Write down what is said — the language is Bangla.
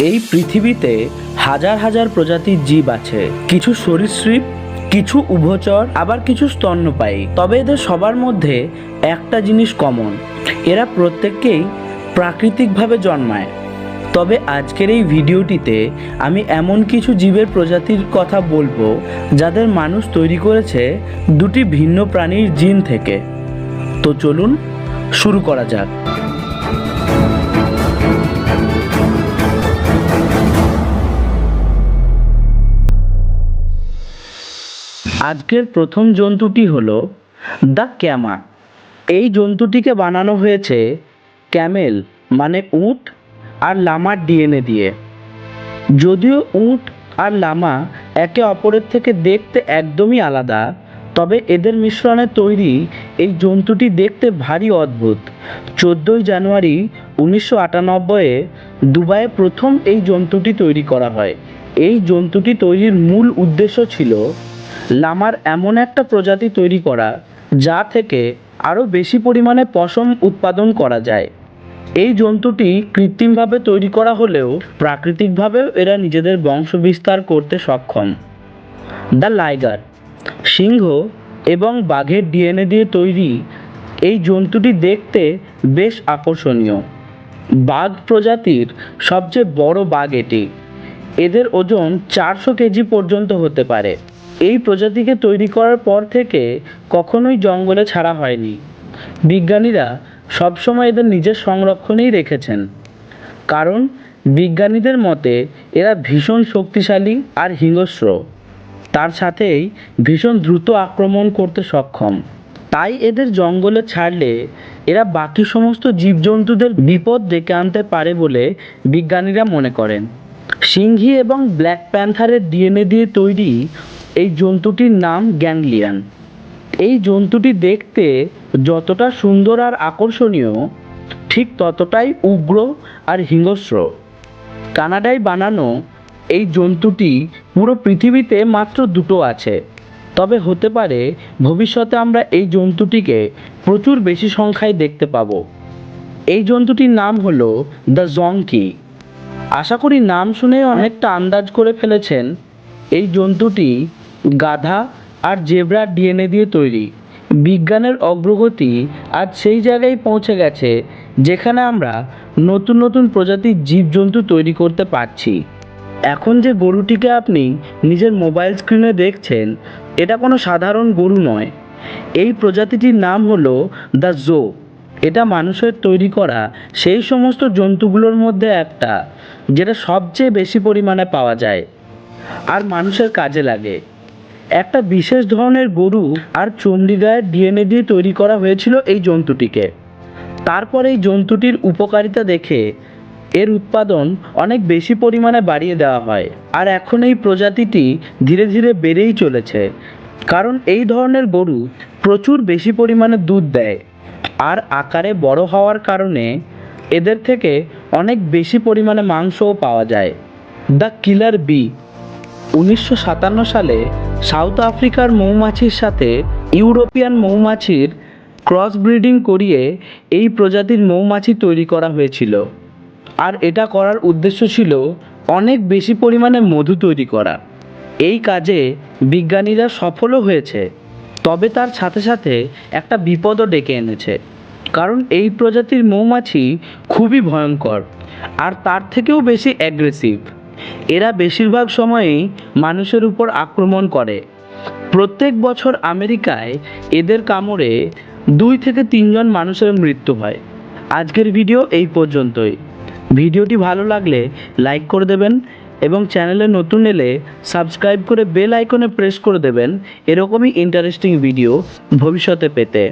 এই পৃথিবীতে হাজার হাজার প্রজাতির জীব আছে। কিছু সরীসৃপ, কিছু উভচর, আবার কিছু স্তন্যপায়ী। তবে এদের সবার মধ্যে একটা জিনিস কমন এরা প্রত্যেককেই প্রাকৃতিকভাবে জন্মায়। তবে আজকের এই ভিডিওটিতে আমি এমন কিছু জীবের প্রজাতির কথা বলব, যাদের মানুষ তৈরি করেছে দুটি ভিন্ন প্রাণীর জিন থেকে। তো চলুন শুরু করা যাক। আজকের প্রথম জন্তুটি হলো দ্য ক্যামা এই জন্তুটিকে বানানো হয়েছে ক্যামেল মানে উট আর লামার ডিএনএ দিয়ে। যদিও উট আর লামা একে অপরের থেকে দেখতে একদমই আলাদা, তবে এদের মিশ্রণে তৈরি এই জন্তুটি দেখতে ভারী অদ্ভুত। চোদ্দোই জানুয়ারি উনিশশো আটানব্বইয়ে দুবাইয়ে প্রথম এই জন্তুটি তৈরি করা হয়। এই জন্তুটি তৈরির মূল উদ্দেশ্য ছিল লামার এমন একটা প্রজাতি তৈরি করা, যা থেকে আরও বেশি পরিমাণে পশম উৎপাদন করা যায়। এই জন্তুটি কৃত্রিমভাবে তৈরি করা হলেও প্রাকৃতিকভাবেও এরা নিজেদের বংশ বিস্তার করতে সক্ষম। দ্য লাইগার, সিংহ এবং বাঘের ডিএনএ দিয়ে তৈরি এই জন্তুটি দেখতে বেশ আকর্ষণীয়। বাঘ প্রজাতির সবচেয়ে বড় বাঘ এটি। এদের ওজন চারশো কেজি পর্যন্ত হতে পারে। এই প্রজাতিকে তৈরি করার পর থেকে কখনোই জঙ্গলে ছাড়া হয়নি। বিজ্ঞানীরা সবসময় এদের নিজের সংরক্ষণেই রেখেছেন। কারণ বিজ্ঞানীদের মতে এরা ভীষণ শক্তিশালী আর হিংস্র। তার সাথেই ভীষণ দ্রুত আক্রমণ করতে সক্ষম। তাই এদের জঙ্গলে ছাড়লে এরা বাকি সমস্ত জীবজন্তুদের বিপদ ডেকে আনতে পারে বলে বিজ্ঞানীরা মনে করেন। সিংহী এবং ব্ল্যাক প্যান্থারের ডিএনএ দিয়ে তৈরি এই জন্তুটির নাম গ্যাংলিয়ান। এই জন্তুটি দেখতে যতটা সুন্দর আর আকর্ষণীয়, ঠিক ততটাই উগ্র আর হিংস্র। কানাডায় বানানো এই জন্তুটি পুরো পৃথিবীতে মাত্র দুটো আছে। তবে হতে পারে ভবিষ্যতে আমরা এই জন্তুটিকে প্রচুর বেশি সংখ্যায় দেখতে পাবো। এই জন্তুটির নাম হলো দ্য জংকি। আশা করি নাম শুনে অনেকটা আন্দাজ করে ফেলেছেন। এই জন্তুটি গাধা আর জেব্রার ডিএনএ দিয়ে তৈরি। বিজ্ঞানের অগ্রগতি আজ সেই জায়গায় পৌঁছে গেছে যেখানে আমরা নতুন নতুন প্রজাতির জীবজন্তু তৈরি করতে পারছি। এখন যে গরুটিকে আপনি নিজের মোবাইল স্ক্রিনে দেখছেন, এটা কোনো সাধারণ গরু নয়। এই প্রজাতিটির নাম হলো দ্য জো। এটা মানুষের তৈরি করা সেই সমস্ত জন্তুগুলোর মধ্যে একটা, যেটা সবচেয়ে বেশি পরিমাণে পাওয়া যায়। আর মানুষের কাজে লাগে। একটা বিশেষ ধরনের গরু আর চণ্ডীগায়ের ডিএনএ দিয়ে তৈরি করা হয়েছিল এই জন্তুটিকে। তারপর এই জন্তুটির উপকারিতা দেখে এর উৎপাদন অনেক বেশি পরিমাণে বাড়িয়ে দেওয়া হয়। আর এখন এই প্রজাতিটি ধীরে ধীরে বেড়েই চলেছে, কারণ এই ধরনের গরু প্রচুর বেশি পরিমাণে দুধ দেয় আর আকারে বড় হওয়ার কারণে এদের থেকে অনেক বেশি পরিমাণে মাংসও পাওয়া যায়। দ্য কিলার বি, উনিশশো সাতান্ন সালে সাউথ আফ্রিকার মৌমাছির সাথে ইউরোপিয়ান মৌমাছির ক্রস ব্রিডিং করিয়ে এই প্রজাতির মৌমাছি তৈরি করা হয়েছিল। আর এটা করার উদ্দেশ্য ছিল অনেক বেশি পরিমাণে মধু তৈরি করা। এই কাজে বিজ্ঞানীরা সফলও হয়েছে। তবে তার সাথে সাথে একটা বিপদও ডেকে এনেছে। কারণ এই প্রজাতির মৌমাছি খুবই ভয়ঙ্কর। আর তার থেকেও বেশি অ্যাগ্রেসিভ এরা বেশিরভাগ সময়েই মানুষের উপর আক্রমণ করে। প্রত্যেক বছর আমেরিকায় এদের কামড়ে দুই থেকে তিনজন মানুষের মৃত্যু হয়। আজকের ভিডিও এই পর্যন্তই। ভিডিওটি ভালো লাগলে লাইক করে দেবেন এবং চ্যানেলে নতুন এলে সাবস্ক্রাইব করে বেল আইকনে প্রেস করে দেবেন। এরকমই ইন্টারেস্টিং ভিডিও ভবিষ্যতে পেতে।